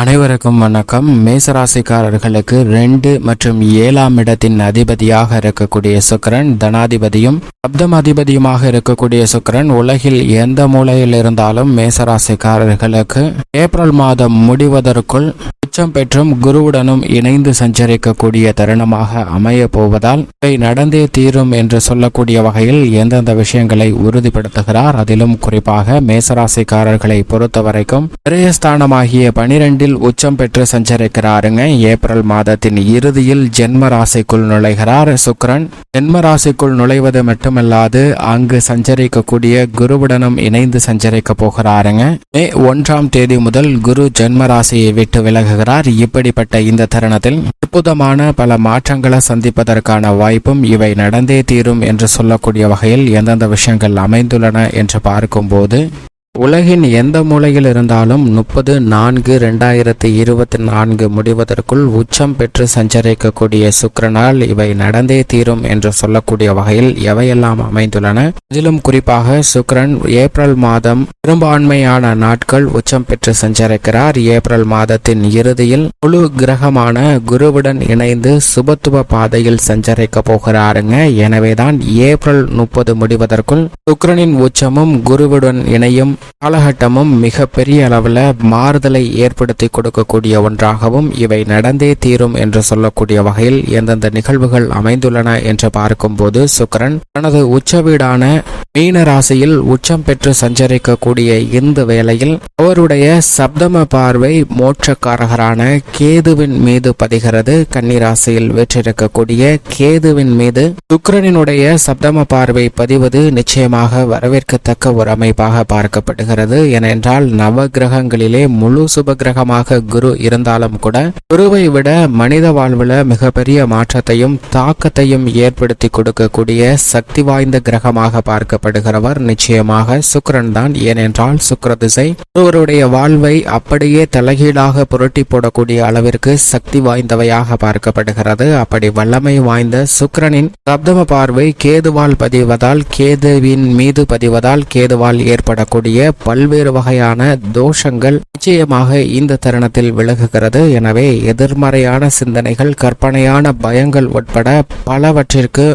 அனைவருக்கும் வணக்கம். மேசராசிக்காரர்களுக்கு ரெண்டு மற்றும் ஏழாம் இடத்தின் அதிபதியாக இருக்கக்கூடிய சுக்கிரன் தனாதிபதியும் சப்தம் அதிபதியுமாக இருக்கக்கூடிய சுக்கிரன். உலகில் எந்த மூலையில் இருந்தாலும் மேசராசிக்காரர்களுக்கு ஏப்ரல் மாதம் முடிவதற்குள் உச்சம் பெற்றும் குருவுடனும் இணைந்து சஞ்சரிக்கக்கூடிய தருணமாக அமைய போவதால் இவை நடந்தே தீரும் என்று சொல்லக்கூடிய வகையில் எந்தெந்த விஷயங்களை உறுதிப்படுத்துகிறார். அதிலும் குறிப்பாக மேசராசிக்காரர்களை பொறுத்த வரைக்கும் பனிரெண்டு பனிரெண்டில் உச்சம் பெற்று சஞ்சரிக்கிறாருங்க. ஏப்ரல் மாதத்தின் இறுதியில் ஜென்ம ராசிக்குள் நுழைகிறார் சுக்கரன் ஜென்ம ராசிக்குள் நுழைவது மட்டுமல்லாது அங்கு சஞ்சரிக்கக்கூடிய குருவுடனும் இணைந்து சஞ்சரிக்க போகிறாருங்க. மே ஒன்றாம் தேதி முதல் குரு ஜென்ம ராசியை விட்டு விலகுகிறார். இப்படிப்பட்ட இந்த தருணத்தில் அற்புதமான பல மாற்றங்களை சந்திப்பதற்கான வாய்ப்பும் இவை நடந்தே தீரும் என்று சொல்லக்கூடிய வகையில் எந்தெந்த விஷயங்கள் அமைந்துள்ளன என்று பார்க்கும்போது உலகின் எந்த மூலையில் இருந்தாலும் முப்பது நான்கு ரெண்டாயிரத்தி இருபத்தி நான்கு முடிவதற்குள் உச்சம் பெற்று சஞ்சரிக்கக்கூடிய சுக்கரனால் இவை நடந்தே தீரும் என்று சொல்லக்கூடிய வகையில் எவையெல்லாம் அமைந்துள்ளன? இதிலும் குறிப்பாக சுக்கரன் ஏப்ரல் மாதம் பெரும்பான்மையான நாட்கள் உச்சம் பெற்று சஞ்சரிக்கிறார். ஏப்ரல் மாதத்தின் இறுதியில் முழு கிரகமான குருவுடன் இணைந்து சுபத்துவ பாதையில் சஞ்சரிக்க போகிறாருங்க. எனவேதான் ஏப்ரல் முப்பது முடிவதற்குள் சுக்கரனின் உச்சமும் குருவுடன் இணையும் காலகட்டமும் மிக பெரிய அளவில் மாறுதலை ஏற்படுத்தி கொடுக்கக்கூடிய ஒன்றாகவும் இவை நடந்தே தீரும் என்று சொல்லக்கூடிய வகையில் எந்தெந்த நிகழ்வுகள் அமைந்துள்ளன என்று பார்க்கும்போது சுக்கிரன் தனது உச்ச வீடான மீன ராசியில் உச்சம் பெற்று சஞ்சரிக்கக்கூடிய இந்த வேளையில் அவருடைய சப்தம பார்வை மோட்சக்காரகரான கேதுவின் மீது பதிகிறது. கன்னிராசியில் வெற்றிருக்கக்கூடிய கேதுவின் மீது சுக்கரனினுடைய சப்தம பார்வை பதிவது நிச்சயமாக வரவேற்கத்தக்க ஒரு அமைப்பாக பார்க்கப்படுகிறது. ஏனென்றால் நவ கிரகங்களிலே முழு சுப கிரகமாக குரு இருந்தாலும் கூட குருவை விட மனித வாழ்வில் மிகப்பெரிய மாற்றத்தையும் தாக்கத்தையும் ஏற்படுத்தி கொடுக்கக்கூடிய சக்தி வாய்ந்த கிரகமாக பார்க்கப்படுகிறவர் நிச்சயமாக சுக்கரன் தான். ஏனென்றால் சுக்கர திசை ஒருவருடைய வாழ்வை அப்படியே தலைகீழாக புரட்டி போடக்கூடிய அளவிற்கு சக்தி வாய்ந்தவையாக பார்க்கப்படுகிறது. அப்படி வல்லமை வாய்ந்த சுக்கிரனின் சப்தம பார்வை கேதுவால் பதிவதால் கேதுவின் மீது பதிவதால் கேதுவால் ஏற்படக்கூடிய பல்வேறு வகையான தோஷங்கள் நிச்சயமாக இந்த தருணத்தில் விலகுகிறது. எனவே எதிர்மறையான சிந்தனைகள் கற்பனையான பயங்கள் உட்பட பலவற்றிற்கு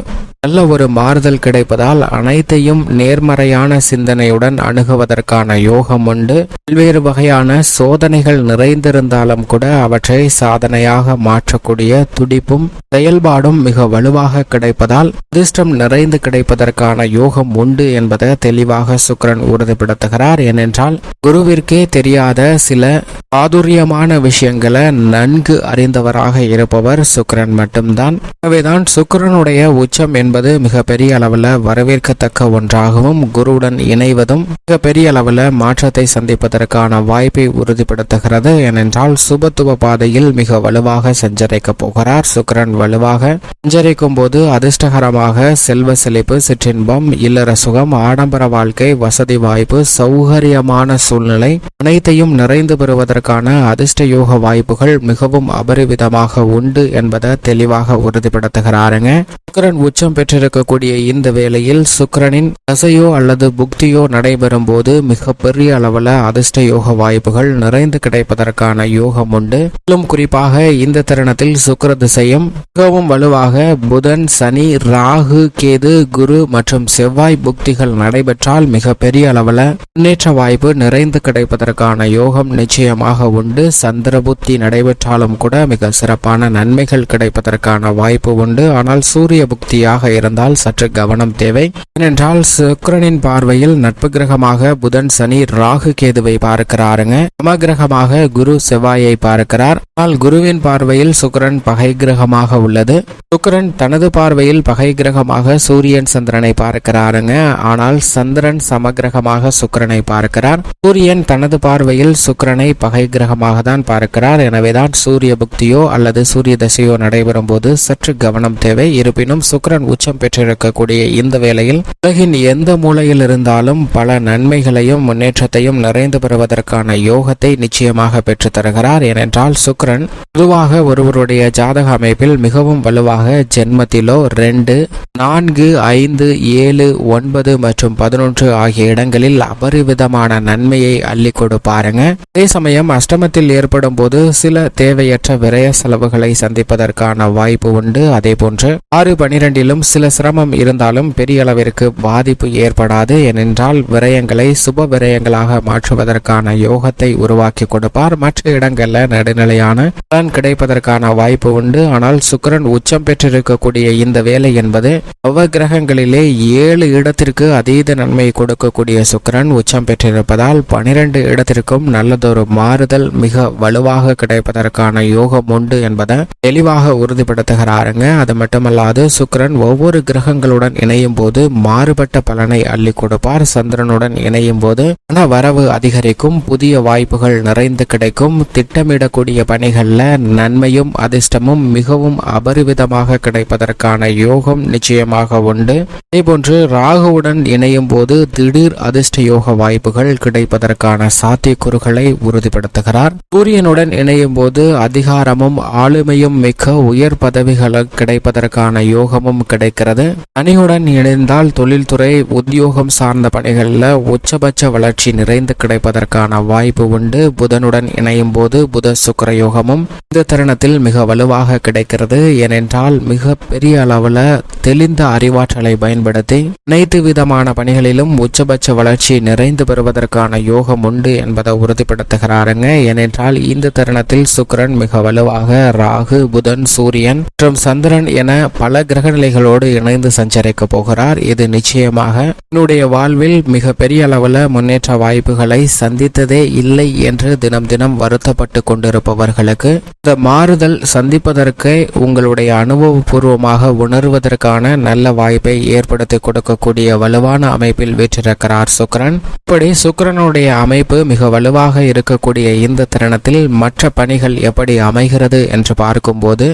நல்ல ஒரு மாறுதல் கிடைப்பதால் அனைத்தையும் நேர்மறையான சிந்தனையுடன் அணுகுவதற்கான யோகம் உண்டு. பல்வேறு வகையான சோதனைகள் நிறைந்திருந்தாலும் கூட அவற்றை சாதனையாக மாற்றக்கூடிய துடிப்பும் செயல்பாடும் மிக வலுவாக கிடைப்பதால் அதிர்ஷ்டம் நிறைந்து கிடைப்பதற்கான யோகம் உண்டு என்பதை தெளிவாக சுக்கிரன் உறுதிப்படுத்துகிறார். ஏனென்றால் குருவிற்கே தெரியாத சில ஆதுரியமான விஷயங்களை நன்கு அறிந்தவராக இருப்பவர் சுக்கிரன் மட்டும்தான். எனவேதான் சுக்ரனுடைய உச்சம் என்பது மிக பெரிய அளவில் வரவேற்கத்தக்க ஒன்றாகவும் குருவுடன் இணைவதும் மிக பெரிய அளவில் மாற்றத்தை சந்திப்பதற்கான வாய்ப்பை உறுதிப்படுத்துகிறது. ஏனென்றால் சுபத்துவ பாதையில் மிக வலுவாக சஞ்சரிக்க போகிறார். சுக்கரன் வலுவாக சஞ்சரிக்கும் போது அதிர்ஷ்டகரமாக செல்வ செழிப்பு சிற்றின்பம் இல்லற சுகம் ஆடம்பர வாழ்க்கை வசதி வாய்ப்பு சௌகரியமான சூழ்நிலை அனைத்தையும் நிறைந்து பெறுவதற்கான அதிர்ஷ்ட யோக வாய்ப்புகள் மிகவும் அபரிவிதமாக உண்டு என்பதை தெளிவாக உறுதிப்படுத்துகிறாருங்க. சுக்கரன் உச்சம் பெற்றிருக்கக்கூடிய இந்த வேளையில் சுக்கரனின் தசையோ அல்லது புக்தியோ நடைபெறும் போது மிக பெரிய அளவில் அதிர்ஷ்ட யோக வாய்ப்புகள் நிறைந்து கிடைப்பதற்கான யோகம் உண்டு. மேலும் குறிப்பாக இந்த தருணத்தில் சுக்கர திசையும் மிகவும் வலுவாக புதன் சனி ராகு கேது குரு மற்றும் செவ்வாய் புக்திகள் நடைபெற்றால் மிக பெரிய அளவில் முன்னேற்ற வாய்ப்பு நிறைந்து கிடைப்பதற்கான யோகம் நிச்சயமாக உண்டு. சந்திர புத்தி நடைபெற்றாலும் கூட மிக சிறப்பான நன்மைகள் கிடைப்பதற்கான வாய்ப்பு உண்டு. ஆனால் சூரிய புக்தியாக இருந்தால் சற்று கவனம் தேவை. ஏனென்றால் சுக்கரனின் பார்வையில் நட்பு கிரகமாக புதன் சனி ராகு கேதுவை பார்க்கிறாருங்க. சமகிரகமாக குரு செவ்வாயை பார்க்கிறார். ஆனால் குருவின் பார்வையில் சுக்கரன் பகை கிரகமாக உள்ளது. சுக்கரன் தனது பார்வையில் பகை கிரகமாக சூரியன் சந்திரனை பார்க்கிறாருங்க. ஆனால் சந்திரன் சமகிரகமாக சுக்கரனை பார்க்கிறார். சூரியன் தனது பார்வையில் சுக்கரனை பகை கிரகமாக தான் பார்க்கிறார். எனவேதான் சூரிய புக்தியோ அல்லது சூரிய தசையோ நடைபெறும் போது சற்று கவனம் தேவை. இருப்பினும் சுக்கரன் உச்சம் பெற்றிருக்கக்கூடிய இந்த வேளையில் உலகின் எந்த மூலையில் இருந்தாலும் பல நன்மைகளையும் முன்னேற்றத்தையும் நிறைந்து பெறுவதற்கான யோகத்தை நிச்சயமாக பெற்று தருகிறார். ஏனென்றால் சுக்கிரன் பொதுவாக ஒருவருடைய ஜாதக அமைப்பில் மிகவும் வலுவாக ஜென்மத்திலோ ரெண்டு நான்கு ஐந்து ஏழு ஒன்பது மற்றும் பதினொன்று ஆகிய இடங்களில் அபரிவிதமான நன்மையை அள்ளி கொடுப்பாருங்க அதே சமயம் அஷ்டமத்தில் ஏற்படும் போது சில தேவையற்ற விரய செலவுகளை சந்திப்பதற்கான வாய்ப்பு உண்டு. அதே போன்று ஆறு பனிரெண்டிலும் சில சிரமம் இருந்தாலும் பெரிய அளவிற்கு பாதிப்பு ஏற்படாது ஏனென்றால் விரயங்களை சுப விரயங்களாக மாற்றுவதற்கான யோகத்தை உருவாக்கி கொடுப்பார். மற்ற இடங்களில் நடுநிலையான பலன் கிடைப்பதற்கான வாய்ப்பு உண்டு. ஆனால் சுக்கரன் உச்சம் பெற்றிருக்கக்கூடிய இந்த வேலை என்பது நவ கிரகங்களிலே ஏழு இடத்திற்கு அதீத நன்மை கொடுக்கக்கூடிய சுக்கரன் உச்சம் பெற்றிருப்பதால் பனிரெண்டு இடத்திற்கும் நல்லதொரு மாறுதல் மிக வலுவாக கிடைப்பதற்கான யோகம் உண்டு என்பதை தெளிவாக உறுதிப்படுத்துகிறாருங்க. அது மட்டுமல்லாது சுக்கரன் ஒவ்வொரு ஒவ்வொரு கிரகங்களுடன் இணையும் போது மாறுபட்ட பலனை அள்ளி கொடுப்பார். சந்திரனுடன் இணையும் போது பண வரவு அதிகரிக்கும் புதிய வாய்ப்புகள் நிறைந்து கிடைக்கும். திட்டமிடக்கூடிய பணிகளில் நன்மையும் அதிர்ஷ்டமும் மிகவும் அபரிவிதமாக கிடைப்பதற்கான யோகம் நிச்சயமாக உண்டு. இதேபோன்று ராகுவுடன் இணையும் போது திடீர் அதிர்ஷ்ட யோக வாய்ப்புகள் கிடைப்பதற்கான சாத்தியக்கூறுகளை உறுதிப்படுத்துகிறார். சூரியனுடன் இணையும் போது அதிகாரமும் ஆளுமையும் மிக்க உயர் பதவிகள் கிடைப்பதற்கான யோகமும் கிடை கிடைக்கிறது சனியுடன் இணைந்தால் தொழில்துறை உத்தியோகம் சார்ந்த பணிகளில் உச்சபட்ச வளர்ச்சி நிறைந்து கிடைப்பதற்கான வாய்ப்பு உண்டு. புதனுடன் இணையும் போது புத சுக்கர யோகமும் இந்த தருணத்தில் மிக வலுவாக கிடைக்கிறது. ஏனென்றால் மிக பெரிய அளவில் தெளிந்த அறிவாற்றலை பயன்படுத்தி அனைத்து விதமான பணிகளிலும் உச்சபட்ச வளர்ச்சி நிறைந்து பெறுவதற்கான யோகம் உண்டு என்பதை உறுதிப்படுத்துகிறாருங்க. ஏனென்றால் இந்த தருணத்தில் சுக்கிரன் மிக வலுவாக ராகு புதன் சூரியன் மற்றும் சந்திரன் என பல கிரக நிலைகளோடு இணைந்து சஞ்சரிக்க போகிறார். இது நிச்சயமாக என்னுடைய வாழ்வில் மிக பெரிய அளவில் முன்னேற்ற வாய்ப்புகளை சந்தித்ததே இல்லை என்று தினம் தினம் வருத்தப்பட்டு கொண்டிருப்பவர்களுக்கு இந்த மாறுதல் சந்திப்பதற்கு உங்களுடைய அனுபவபூர்வமாக உணர்வதற்கான நல்ல வாய்ப்பை ஏற்படுத்தி கொடுக்கக்கூடிய வலுவான அமைப்பில் வீற்றிருக்கிறார் சுக்ரன் இப்படி சுக்கிரனுடைய அமைப்பு மிக வலுவாக இருக்கக்கூடிய இந்த தருணத்தில் மற்ற பணிகள் எப்படி அமைகிறது என்று பார்க்கும்போது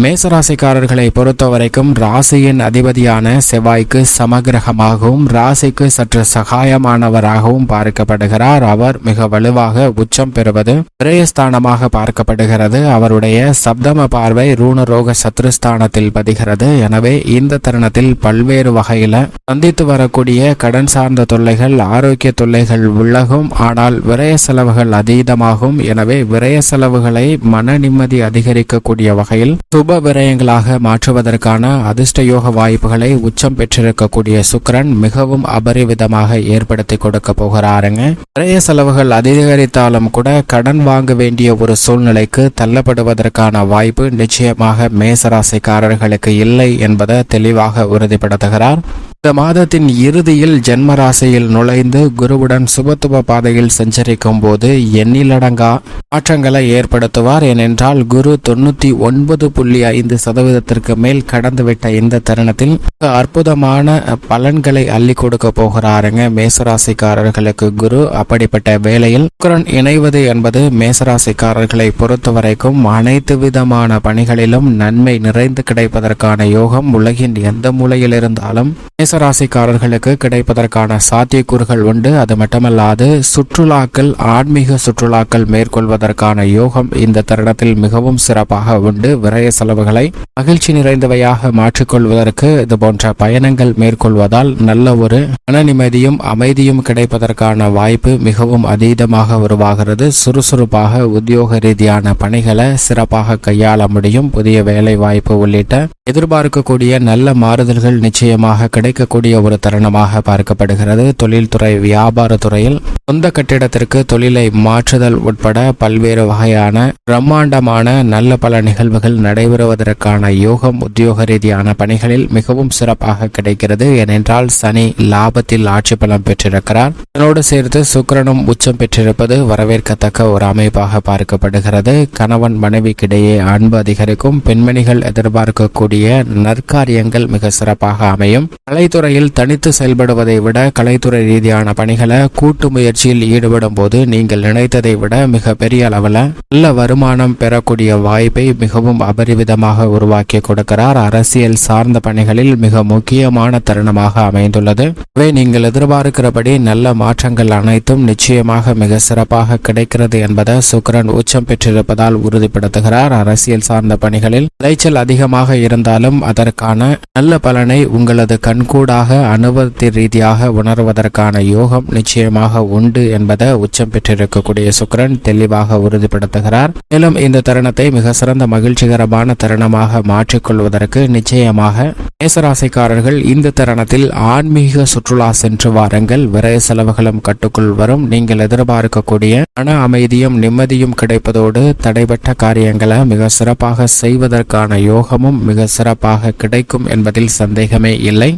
மேசராசிக்காரர்களை பொறுத்த வரைக்கும் ராசியின் அதிபதியான செவ்வாய்க்கு சமகிரகமாகவும் ராசிக்கு சற்று சகாயமானவராகவும் பார்க்கப்படுகிறார். அவர் மிக வலுவாக உச்சம் பெறுவது விரயஸ்தானமாக பார்க்கப்படுகிறது. அவருடைய சப்தம பார்வை ரூணரோக சத்ருஸ்தானத்தில் பதிகிறது. எனவே இந்த தருணத்தில் பல்வேறு வகையில சந்தித்து வரக்கூடிய கடன் சார்ந்த தொல்லைகள் ஆரோக்கிய தொல்லைகள் உள்ளகும். ஆனால் விரய செலவுகள் அதீதமாகும். எனவே விரய செலவுகளை மன நிம்மதி அதிகரிக்கக்கூடிய வகையில் சுப விரயங்களாக மாற்றுவதற்கான அதிர்ஷ்ட யோக வாய்ப்புகளை உச்சம் பெற்றிருக்கக்கூடிய சுக்கிரன் மிகவும் அபரிவிதமாக ஏற்படுத்தி கொடுக்க போகிறாருங்க. நிறைய செலவுகள் அதிகரித்தாலும் கூட கடன் வாங்க வேண்டிய ஒரு சூழ்நிலைக்கு தள்ளப்படுவதற்கான வாய்ப்பு நிச்சயமாக மேசராசிக்காரர்களுக்கு இல்லை என்பதை தெளிவாக உறுதிப்படுத்துகிறார். இந்த மாதத்தின் இறுதியில் ஜென்மராசியில் நுழைந்து குருவுடன் சுபத்துவ பாதையில் சஞ்சரிக்கும் போது எண்ணிலடங்கா மாற்றங்களை ஏற்படுத்துவார். ஏனென்றால் குரு தொண்ணூத்தி ஒன்பது புள்ளி ஐந்து சதவீதத்திற்கு மேல் கடந்துவிட்ட இந்த தருணத்தில் அற்புதமான பலன்களை அள்ளி கொடுக்க போகிறாருங்க. மேசராசிக்காரர்களுக்கு குரு அப்படிப்பட்ட வேளையில் குரன் இணைவது என்பது மேசராசிக்காரர்களை பொறுத்தவரைக்கும் அனைத்து விதமான பணிகளிலும் நன்மை நிறைந்து கிடைப்பதற்கான யோகம் உலகின் எந்த மூலையில் இருந்தாலும் மேசராசிக்காரர்களுக்கு கிடைப்பதற்கான சாத்தியக்கூறுகள் உண்டு. அது மட்டுமல்லாது சுற்றுலாக்கள் ஆன்மீக சுற்றுலாக்கள் மேற்கொள்வதற்கான யோகம் இந்த தருணத்தில் மிகவும் சிறப்பாக உண்டு. விரய செலவுகளை மகிழ்ச்சி நிறைந்தவையாக மாற்றிக்கொள்வதற்கு இது போன்ற பயணங்கள் மேற்கொள்வதால் நல்ல ஒரு மன நிம்மதியும் அமைதியும் கிடைப்பதற்கான வாய்ப்பு மிகவும் அதீதமாக உருவாகிறது. சுறுசுறுப்பாக உத்தியோக ரீதியான பணிகளை சிறப்பாக கையாள முடியும். புதிய வேலை வாய்ப்பு உள்ளிட்ட எதிர்பார்க்கக்கூடிய நல்ல மாறுதல்கள் நிச்சயமாக கிடைக்கக்கூடிய ஒரு தருணமாக பார்க்கப்படுகிறது. தொழில்துறை வியாபார துறையில் சொந்த கட்டிடத்திற்கு தொழிலை மாற்றுதல் உட்பட பல்வேறு வகையான பிரம்மாண்டமான நல்ல பல நிகழ்வுகள் நடைபெறுவதற்கான யோகம் உத்தியோக ரீதியான பணிகளில் மிகவும் சிறப்பாக கிடைக்கிறது. ஏனென்றால் சனி லாபத்தில் ஆட்சி பலம் பெற்றிருக்கிறார். இதனோடு சேர்த்து சுக்கிரனும் உச்சம் பெற்றிருப்பது வரவேற்கத்தக்க ஒரு அமைப்பாக பார்க்கப்படுகிறது. கணவன் மனைவிக்கிடையே அன்பு அதிகரிக்கும். பெண்மணிகள் எதிர்பார்க்கக்கூடிய நற்காரியங்கள் மிக சிறப்பாக அமையும். கலைத்துறையில் தனித்து செயல்படுவதை விட கலைத்துறை ரீதியான பணிகளை கூட்டு முயற்சி முயற்சியில் ஈடுபடும் போது நீங்கள் நினைத்ததை விட மிக பெரிய அளவில் நல்ல வருமானம் பெறக்கூடிய வாய்ப்பை மிகவும் அபரிவிதமாக உருவாக்கி கொடுக்கிறார். அரசியல் சார்ந்த பணிகளில் மிக முக்கியமான தருணமாக அமைந்துள்ளது. இவை நீங்கள் எதிர்பார்க்கிறபடி நல்ல மாற்றங்கள் அனைத்தும் நிச்சயமாக மிக சிறப்பாக கிடைக்கிறது என்பதை சுக்கிரன் உச்சம் பெற்றிருப்பதால் உறுதிப்படுத்துகிறார். அரசியல் சார்ந்த பணிகளில் விளைச்சல் அதிகமாக இருந்தாலும் அதற்கான நல்ல பலனை உங்களது கண்கூடாக அனுபவத்தி ரீதியாக உணர்வதற்கான யோகம் நிச்சயமாக உண்டு. உண்டு என்பதை உச்சம் பெற்றிருக்கக்கூடிய சுக்ரன் தெளிவாக உறுதிப்படுத்துகிறார். மேலும் இந்த தருணத்தை மிக சிறந்த மகிழ்ச்சிகரமான தருணமாக மாற்றிக்கொள்வதற்கு நிச்சயமாக மேசராசிக்காரர்கள் இந்த தருணத்தில் ஆன்மீக சுற்றுலா சென்று வாருங்கள். விரைய செலவுகளும் கட்டுக்குள் வரும். நீங்கள் எதிர்பார்க்கக்கூடிய மன அமைதியும் நிம்மதியும் கிடைப்பதோடு தடைபட்ட காரியங்களை மிக சிறப்பாக செய்வதற்கான யோகமும் மிக சிறப்பாக கிடைக்கும் என்பதில் சந்தேகமே இல்லை.